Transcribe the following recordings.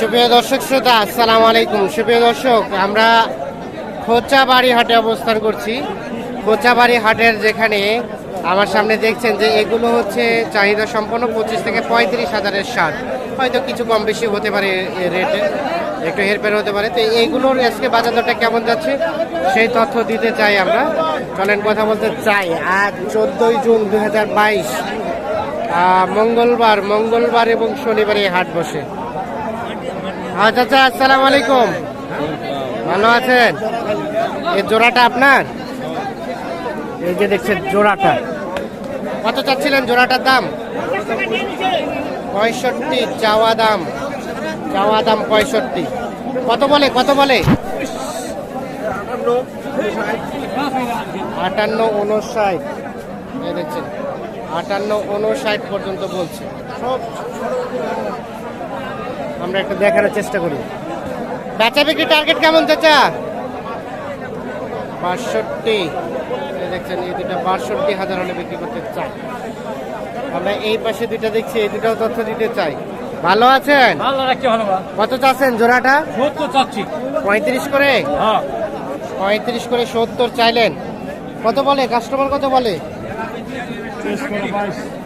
সুপ্রিয় দর্শক শ্রোতা, আসসালামু আলাইকুম। সুপ্রিয় দর্শক, আমরা খোঁচাবাড়ি হাটে অবস্থান করছি। খোঁচাবাড়ি হাটের যেখানে আমার সামনে দেখছেন যে এগুলো হচ্ছে চাহিদা সম্পন্ন পঁচিশ থেকে পঁয়ত্রিশ হাজারের সার হয়তো কিছু কম বেশি হতে পারে রেটে, একটু হেরফের হতে পারে। তো এইগুলোর আজকে বাজার দরটা কেমন যাচ্ছে, সেই তথ্য দিতে চাই আমরা। চলেন কথা বলতে চাই। আজ চোদ্দোই জুন দু হাজার বাইশ মঙ্গলবার মঙ্গলবার এবং শনিবারে এই হাট বসে। হ্যাঁ চাচা, আসসালামু আলাইকুম। ভালো আছেন? এই জোড়াটা আপনার? এই যে দেখছেন জোড়াটা। কত চাচ্ছিলেন জোড়াটার দাম? পঁয়ষট্টি, চাওয়া দাম। চাওয়া দাম পঁয়ষট্টি। কত বলে কত বলে? আটান্ন উনষাট দেখছেন, আটান্ন উনষাট পর্যন্ত বলছে। সব আমরা একটু দেখানোর চেষ্টা করি। বেচা বিক্রি টার্গেট কেমন চাচা? বাষট্টি। দেখছেন এই দুটা বাষট্টি হাজার হলে বিক্রি করতে চাই। আমরা এই পাশে দুইটা দেখছি এই দুটাও তথ্য দিতে চাই। ভালো আছেন? কত চাচ্ছেন জোড়াটা? সত্তর চাচ্ছি। পঁয়ত্রিশ করে? হ্যাঁ। পঁয়ত্রিশ করে সত্তর চাইলেন। কত বলে? কাস্টমার কত বলে?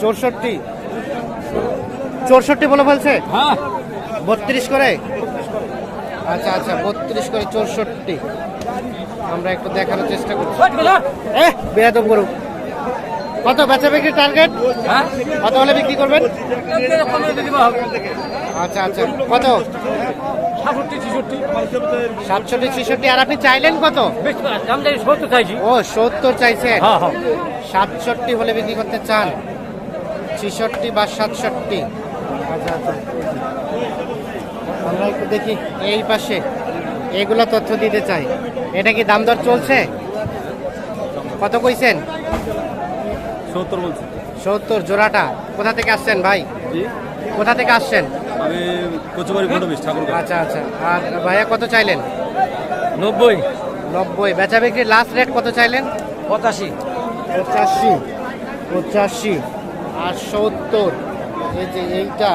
চৌষট্টি। চৌষট্টি। বলে বলছে হ্যাঁ। বত্রিশ করে? আচ্ছা আচ্ছা বত্রিশ করে চৌষট্টি। আমরা একটু দেখানোর চেষ্টা করছি। বেয়াদব করুক কত বেচা বিক্রি টার্গেট হ্যাঁ? কত হলে বিক্রি করবেন? আচ্ছা আচ্ছা কত? সাতষট্টি ছেষট্টি। আর আপনি চাইলেন কত? ও সত্তর চাইছেন? হ্যাঁ হ্যাঁ। সাতষট্টি হলে বিক্রি করতে চান? ছেষট্টি বা সাতষট্টি? আচ্ছা আচ্ছা আমরা একটু দেখি এই পাশে এইগুলো তথ্য দিতে চাই। এটা কি দাম দর চলছে? কত কইছেন? সত্তর বলছি। সত্তর জোড়াটা। কোথা থেকে আসছেন ভাই? কোথা থেকে আসছেন? আমি কচুবাড়ি ফটোবিস ঠাকুর আচ্ছা আচ্ছা। আর ভাইয়া কত চাইলেন? নব্বই। নব্বই। বেচা বিক্রির লাস্ট রেট কত চাইলেন? পঁচাশি। পঁচাশি। পঁচাশি। আর সত্তর। এই যে এইটা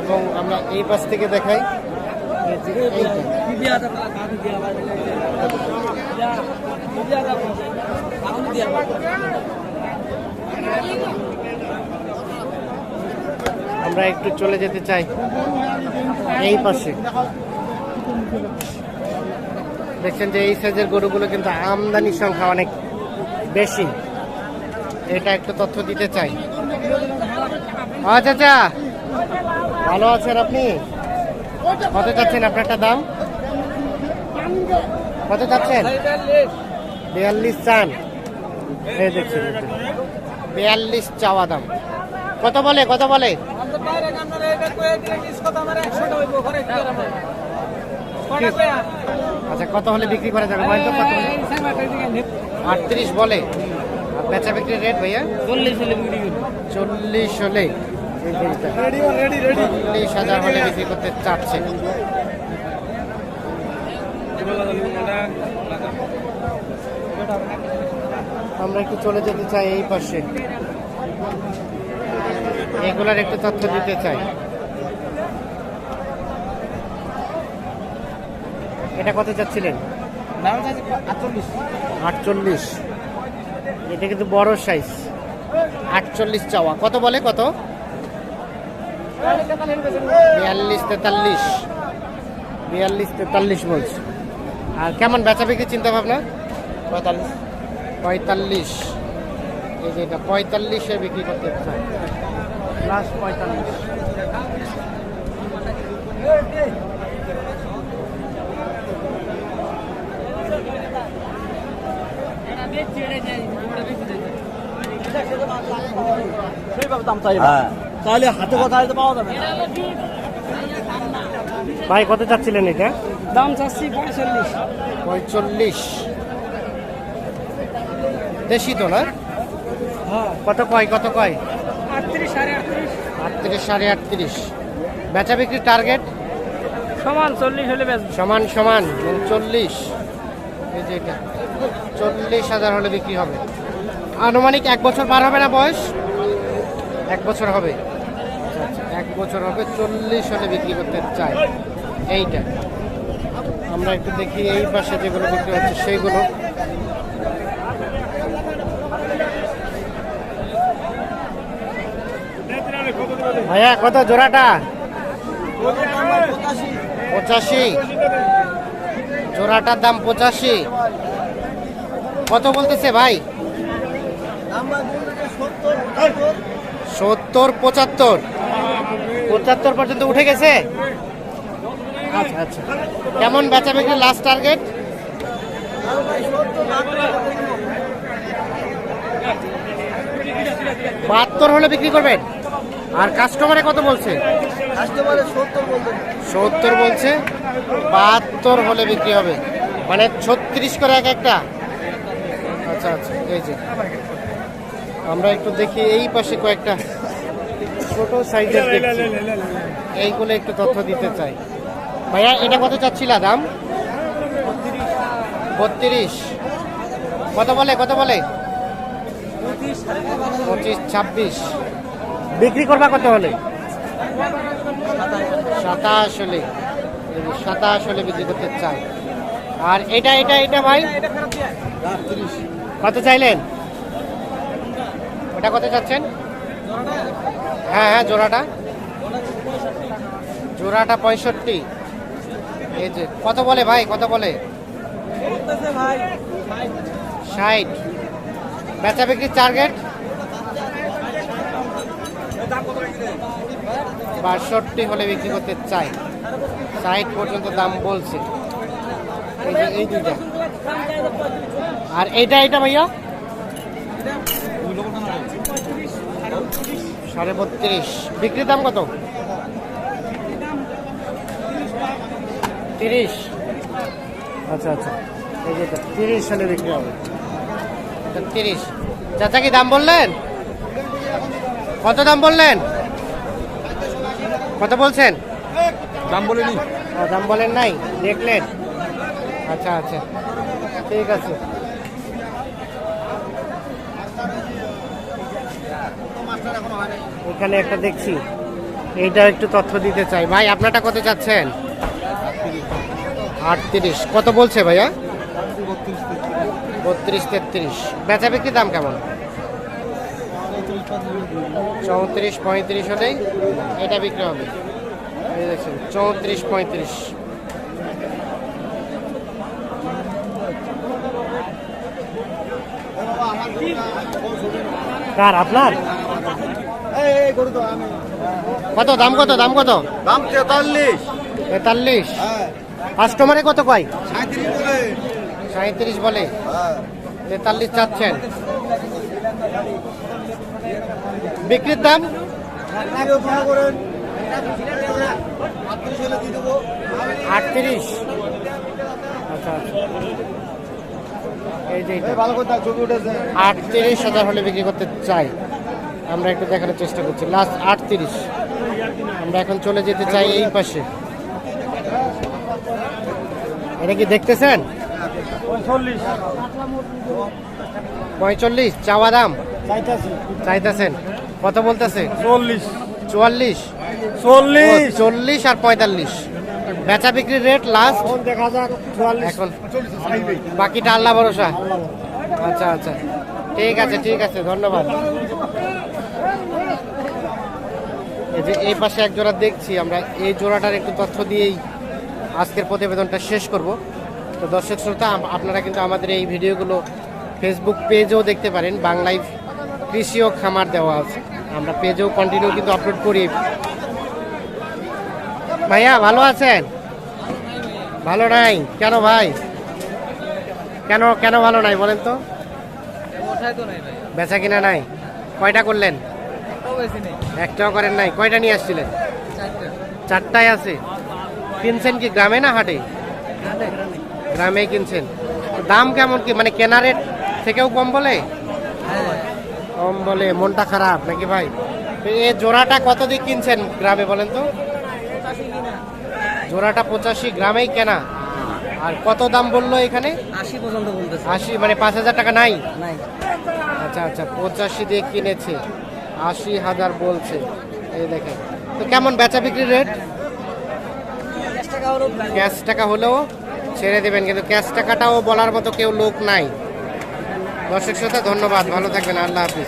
এবং আমরা এই পাশ থেকে দেখাই। আমরা একটু চলে যেতে চাই এই পাশে। দেখছেন যে এই সাইজের গরুগুলো কিন্তু আমদানির সংখ্যা অনেক বেশি। এটা একটু তথ্য দিতে চাই। আচ্ছা আচ্ছা। ভালো আছেন আপনি? কত চাচ্ছেন আপনারটা দাম? কত চাচ্ছেন? বিয়াল্লিশ চান। বিয়াল্লিশ চাওয়া দাম। কত বলে কত বলে? আচ্ছা কত হলে বিক্রি করা যাবে? আটত্রিশ বলে। বেচা বিক্রির রেট ভাইয়া? চল্লিশ হলে বিক্রি চল্লিশ হলে। চল্লিশ হাজার হলে বিক্রি করতে চাচ্ছে। আমরা একটু চলে যেতে চাই এই পাশে। এগুলার একটু তথ্য দিতে চাই। এটা কত চাচ্ছিলেন? আটচল্লিশ। আটচল্লিশ। এটা কিন্তু বড় সাইজ আটচল্লিশ চাওয়া। কত বলে কত? বিয়াল্লিশ তেতাল্লিশ। বিয়াল্লিশ তেতাল্লিশ বলছে। আর কেমন বেচা বিক্রি চিন্তা ভাবনা? পঁয়তাল্লিশ। পঁয়তাল্লিশ। এই যে এটা পঁয়তাল্লিশে বিক্রি করতে চাই লাস্ট পঁয়তাল্লিশ সেইভাবে দাম চাই হ্যাঁ তাহলে হাতে কথা হয়তো পাওয়া যাবে ভাই কত চাচ্ছিলেন এটা? দাম চাচ্ছি পঁয়তাল্লিশ। পঁয়তাল্লিশ। দেশি তো না? হ্যাঁ। কত কয় কত কয়? আটত্রিশ সাড়ে আটত্রিশ। আটত্রিশ সাড়ে আটত্রিশ। বেচা বিক্রির টার্গেট সমান চল্লিশ হলে বেশ সমান সমান চল্লিশ। এই যে এটা। চল্লিশ হাজার হলে বিক্রি হবে। আনুমানিক এক বছর পার হবে না বয়স? এক বছর হবে। আচ্ছা, এক বছর হবে চল্লিশ হলে বিক্রি করতে চাই। এইটা। আমরা একটু দেখি এই পাশে যেগুলো বিক্রি হচ্ছে সেইগুলো। ভাইয়া কত জোড়াটা? পঁচাশি। জোড়াটার দাম পঁচাশি। কত বলতেছে ভাই? সত্তর, পঁচাত্তর। পঁচাত্তর পর্যন্ত উঠে গেছে? আচ্ছা আচ্ছা। কেমন বেচা বিক্রি লাস্ট টার্গেট বাহাত্তর হলে বিক্রি করবেন? আর কাস্টমারে কত বলছে? সত্তর বলছে। বাহাত্তর হলে বিক্রি হবে। মানে ছত্রিশ করে এক একটা। আচ্ছা আচ্ছা এই যে। আমরা একটু দেখি এই পাশে কয়েকটা ছোট সাইজের দেখছি। এইগুলো একটু তথ্য দিতে চাই। ভাইয়া এটা কত চাচ্ছিলা দাম? বত্রিশ। কত বলে কত বলে? পঁচিশ ছাব্বিশ। বিক্রি করবা কত হলে? সাতাশ হলে। সাতাশ হলে বিক্রি করতে চাই আর এটা এটা এটা ভাই? কত চাইলেন? ওটা কত চাচ্ছেন? হ্যাঁ হ্যাঁ জোড়াটা। জোড়াটা পঁয়ষট্টি। এই যে, কত বলে ভাই? কত বলে? ষাট। বেচা বিক্রির টার্গেট বাষট্টি হলে বিক্রি করতে চাই। ষাট পর্যন্ত দাম বলছে। এই দুইটা আর এইটা এইটা ভাইয়া? সাড়ে বত্রিশ। বিক্রির দাম কত? তিরিশ। আচ্ছা আচ্ছা। এই যে তিরিশ সালে বিক্রি হবে। তিরিশ। চাচা কি দাম বললেন? কত দাম বললেন? কত বলছেন? দাম বলেনি। দাম বলেন নাই দেখলেন। আচ্ছা আচ্ছা। ঠিক আছে। এখানে একটা দেখছি। এইটা একটু তথ্য দিতে চাই। ভাই, আপনারটা কত চাচ্ছেন? আটত্রিশ। কত বলছে ভাইয়া? বত্রিশ, তেত্রিশ। বেচা বিক্রি দাম কেমন? চৌত্রিশ, পঁয়ত্রিশ হলেই এটা বিক্রি হবে। চৌত্রিশ, পঁয়ত্রিশ। কার আপনার? কত দাম কত দাম কত? দাম তেতাল্লিশ। তেতাল্লিশ। কাস্টমারে কত কয়? সাঁত্রিশ বলে। বলে। তেতাল্লিশ চাচ্ছেন। বিক্রির দাম? আটত্রিশ। আচ্ছা আচ্ছা এই যে এইটা। ভালো কথা ছবি উঠেছে আটত্রিশ হাজার হলে বিক্রি করতে চাই। আমরা একটু দেখানোর চেষ্টা করছি। লাস্ট আটত্রিশ। আমরা এখন চলে যেতে চাই এই পাশে। এটা কি দেখতেছেন? পঁয়তাল্লিশ। চাওয়া দাম? চাইতেছেন। কত বলতেছে? চল্লিশ। চুয়াল্লিশ। চল্লিশ। চল্লিশ আর পঁয়তাল্লিশ। বেচা বিক্রির রেট লাস্ট এখন দেখা যাক এখন। বাকিটা আল্লাহ ভরসা। আচ্ছা আচ্ছা। ঠিক আছে ঠিক আছে ধন্যবাদ। এই যে এই পাশে এক জোড়া দেখছি আমরা এই জোড়াটার একটু তথ্য দিয়েই আজকের প্রতিবেদনটা শেষ করব। তো দর্শক শ্রোতা আপনারা কিন্তু আমাদের এই ভিডিওগুলো ফেসবুক পেজেও দেখতে পারেন বাংলায় কৃষি ও খামার দেওয়া আছে। আমরা পেজেও কন্টিনিউ কিন্তু আপলোড করি। ভাইয়া ভালো আছেন? ভালো নাই? কেন ভাই? কেন কেন ভালো নাই বলেন তো? বেচা কিনা নাই? কয়টা করলেন? একটাও করেন নাই? কয়টা নিয়ে আসছিলেন? চারটায় আছে। কিনছেন কি গ্রামে না হাটে? গ্রামে কিনছেন। দাম কেমন কি? মানে কেনা রেট থেকেও কম বলে? কম বলে। মনটা খারাপ নাকি ভাই? এ জোড়াটা কত দিয়ে কিনছেন গ্রামে বলেন তো? জোড়াটা পঁচাশি গ্রামেই কেনা। আর কত দাম বলল এখানে? আশি পর্যন্ত বলতেছে। আশি মানে পাঁচ হাজার টাকা নাই? নাই। আচ্ছা আচ্ছা পঁচাশি দিয়ে কিনেছে। আশি হাজার বলছে। এই দেখেন। তো কেমন বেচা বিক্রির রেট? ক্যাশ টাকা হলেও ছেড়ে দেবেন কিন্তু ক্যাশ টাকাটাও বলার মতো কেউ লোক নাই। দর্শক শ্রোতা ধন্যবাদ। ভালো থাকবেন। আল্লাহ হাফিজ।